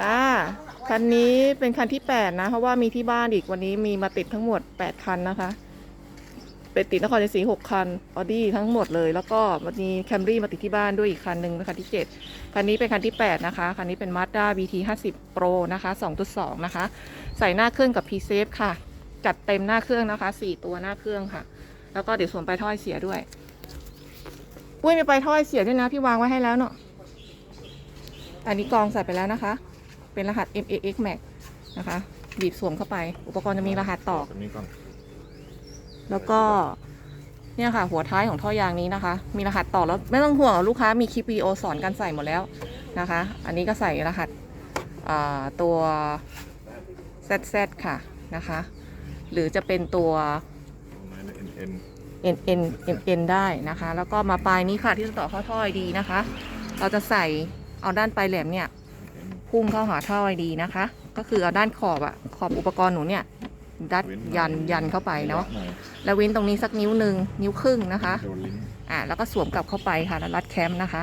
จ้าคันนี้เป็นคันที่ 8 นะ เพราะว่ามีที่บ้านอีกวันนี้มีมาติดทั้งหมด 8 คันนะคะ เป็นติดนครศรี6คันออดี้ทั้งหมดเลย แล้วก็มีแคมรี่มาติดที่บ้านด้วยอีกคันหนึ่งเป็นคันที่ 7 คันนี้เป็นคันที่ 8 นะคะ คันนี้เป็น Mazda BT 50 Pro นะคะ 2.2 นะคะ ใส่หน้าเครื่องกับ P-Safe ค่ะ จัดเต็มหน้าเครื่องนะคะ 4 ตัวหน้าเครื่องค่ะ แล้วก็เดี๋ยวสวมไปลายถ้อยเสียด้วยปุ้ยมีไปลายถ้อยเสียด้วยนะพี่วางไว้ให้แล้วเนาะอันนี้กองใส่ไปแล้วนะคะ เป็นรหัส MAX Max นะคะบีบสวมเข้าไป อุปกรณ์จะมีรหัสต่อตรงนี้ก่อนแล้วก็เนี่ยค่ะ หัวท้ายของท่อยางนี้นะคะ มีรหัสต่อแล้วไม่ต้องห่วงลูกค้ามีคลิปวิดีโอสอนการใส่หมดแล้วนะคะ อันนี้ก็ใส่รหัสอ่าตัว ZZ ค่ะนะคะ หรือจะเป็นตัวตรงนั้นเอ็นเ N N อ็น M N ได้นะคะ แล้วก็มาปลายนี้ค่ะที่จะต่อเข้าท่อไอดีนะคะ เราจะใส่เอาด้านปลายแหลมเนี่ย พุ่งเข้าหาท่อไอดีนะคะ ก็คือเอาด้านขอบอะขอบอุปกรณ์หนูเนี่ยดัดยันยันเข้าไปเนาะแล้วเว้นตรงนี้สักนิ้วหนึ่งนิ้วครึ่งนะคะโดนลิ้นอ่าแล้วก็สวมกลับเข้าไปค่ะแล้วรัดแคมป์นะคะ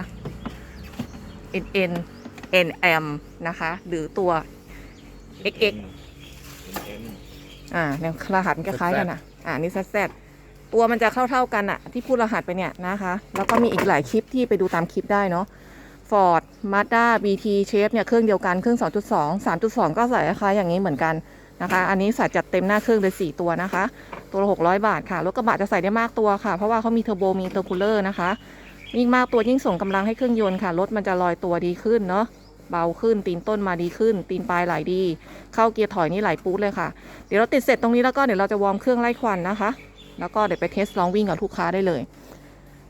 N N N M นะคะ หรือตัว X X เอ็นเอ็นอ่าเนี่ยรหัสมันคล้ายๆกันอะอ่านี่แซดตัวมันจะเข้าๆกันอะ ที่พูดรหัสไปเนี่ยนะคะ แล้วก็มีอีกหลายคลิปที่ไปดูตามคลิปได้เนาะ Ford Mazda BT Shape เนี่ยเครื่องเดียวกันเครื่อง 2.2 3.2 ก็ใส่คล้ายอย่างนี้เหมือนกันนะคะ อันนี้ใส่จัดเต็มหน้าเครื่องเลย4ตัวนะคะ ตัวละ600 บาทค่ะรถกระบะจะใส่ได้มากตัวค่ะ เพราะว่าเขามีเทอร์โบมีเตอร์คูลเลอร์นะคะยิ่งมากตัวยิ่งส่งกำลังให้เครื่องยนต์ค่ะรถมันจะลอยตัวดีขึ้นเนาะเบาขึ้นตีนต้นมาดีขึ้น ตีนปลายไหลดี เข้าเกียร์ถอยนี่ไหลปู๊ดเลยค่ะ เดี๋ยวเราติดเสร็จตรงนี้แล้วก็เดี๋ยวเราจะวอร์มเครื่องไล่ควันนะคะ แล้วก็เดี๋ยวไปเทสลองวิ่งกับลูกค้าได้เลย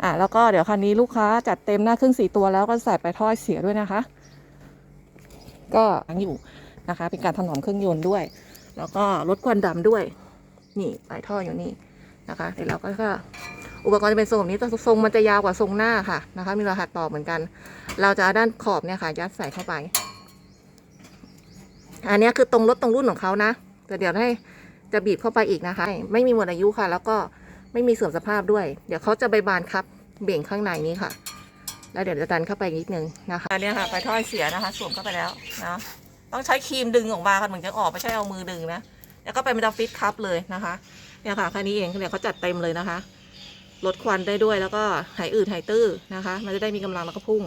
อะแล้วก็เดี๋ยวคันนี้ลูกค้าจัดเต็มหน้าเครื่องสี่ตัวแล้วก็ใส่ไปท่อเสียด้วยนะคะ ก็ยังอยู่นะคะ เป็นการถนอมเครื่องยนต์ด้วย แล้วก็ลดควันดำด้วย นี่ปลายท่ออยู่นี่นะคะเดี๋ยวเราก็ก็อุปกรณ์จะเป็นทรงแบบนี้แต่ทรงมันจะยาวกว่าทรงหน้าค่ะนะคะ มีรหัสต่อเหมือนกัน เราจะเอาด้านขอบเนี่ยค่ะ ยัดใส่เข้าไป อันนี้คือตรงรถตรงรุ่นของเขานะแต่เดี๋ยวให้จะบีบเข้าไปอีกนะคะ ไม่มีหมดอายุค่ะ แล้วก็ไม่มีเสื่อมสภาพด้วย เดี๋ยวเขาจะใบบานครับ เบ่งข้างในนี้ค่ะ แล้วเดี๋ยวจะดันเข้าไปนิดนึงนะคะอันนี้ค่ะไฟท่อเสียนะคะสวมเข้าไปแล้วนะต้องใช้ครีมดึงออกมาค่ะเหมือนจะออกไม่ใช่เอามือดึงนะแล้วก็ไปมันจะฟิตคัพเลยนะคะเนี่ยค่ะแค่นี้เองเนี่ยเขาจัดเต็มเลยนะคะลดควันได้ด้วยแล้วก็หายอืดหายตื้อนะคะ มันจะได้มีกำลังแล้วก็พุ่ง